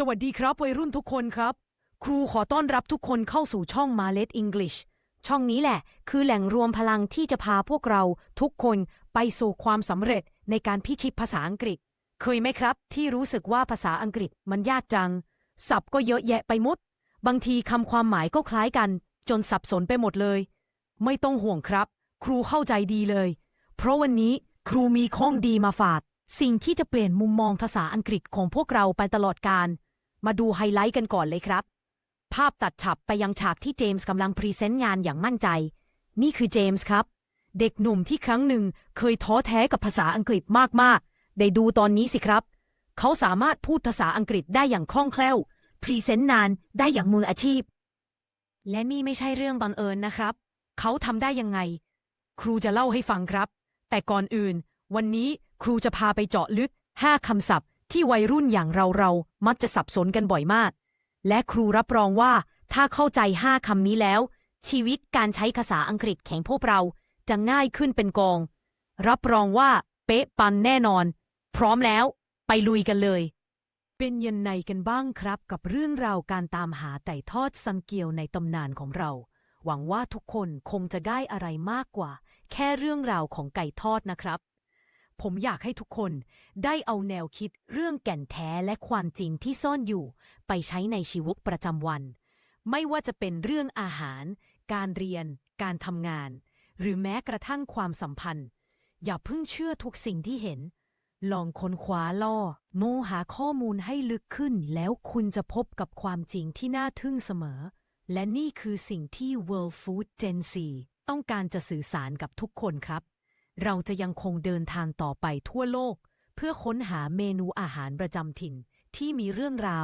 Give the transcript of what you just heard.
สวัสดีครับวัยรุ่นทุกคนครับ ครูขอต้อนรับทุกคนเข้าสู่ช่องมาเล t English ช่องนี้แหละ คือแหล่งรวมพลังที่จะพาพวกเราทุกคนไปสู่ความสำเร็จในการพิชิตภาษาอังกฤษ เคยไหมครับ ที่รู้สึกว่าภาษาอังกฤษมันยากจัง ศัพท์ก็เยอะแยะไปหมด บางทีคำความหมายก็คล้ายกัน จนสับสนไปหมดเลย ไม่ต้องห่วงครับ ครูเข้าใจดีเลย เพราะวันนี้ครูมีข้องดีมาฝาก สิ่งที่จะเปลี่ยนมุมมองภาษาอังกฤษของพวกเราไปตลอดการ มาดูไฮไลท์กันก่อนเลยครับ ภาพตัดฉับไปยังฉากที่เจมส์กำลังพรีเซนต์งานอย่างมั่นใจ นี่คือเจมส์ครับ เด็กหนุ่มที่ครั้งหนึ่งเคยท้อแท้กับภาษาอังกฤษมากๆ ได้ดูตอนนี้สิครับ เขาสามารถพูดภาษาอังกฤษได้อย่างคล่องแคล่ว พรีเซนต์นานได้อย่างมืออาชีพ และนี่ไม่ใช่เรื่องบังเอิญนะครับ เขาทำได้ยังไง ครูจะเล่าให้ฟังครับ แต่ก่อนอื่น วันนี้ครูจะพาไปเจาะลึก 5คำศัพท์ ที่วัยรุ่นอย่างเราเรามักจะสับสนกันบ่อยมาก และครูรับรองว่าถ้าเข้าใจ5คำนี้แล้ว ชีวิตการใช้ภาษาอังกฤษแข่งพวกเราจะง่ายขึ้นเป็นกอง รับรองว่าเป๊ะปันแน่นอน พร้อมแล้ว ไปลุยกันเลย เป็นยันไงกันบ้างครับกับเรื่องราวการตามหาไต่ทอดสังเกียวในตำนานของเรา หวังว่าทุกคนคงจะได้อะไรมากกว่า แค่เรื่องราวของไก่ทอดนะครับ ผมอยากให้ทุกคนได้เอาแนวคิดเรื่องแก่นแท้และความจริงที่ซ่อนอยู่ ไปใช้ในชีวิตประจำวัน ไม่ว่าจะเป็นเรื่องอาหาร การเรียน การทำงาน หรือแม้กระทั่งความสัมพันธ์ อย่าเพิ่งเชื่อทุกสิ่งที่เห็น ลองค้นคว้าล่อ โมหาข้อมูลให้ลึกขึ้น แล้วคุณจะพบกับความจริงที่น่าทึ่งเสมอ และนี่คือสิ่งที่ World Food Gen Z ต้องการจะสื่อสารกับทุกคนครับ เราจะยังคงเดินทางต่อไปทั่วโลก เพื่อค้นหาเมนูอาหารประจำถิ่นที่มีเรื่องราว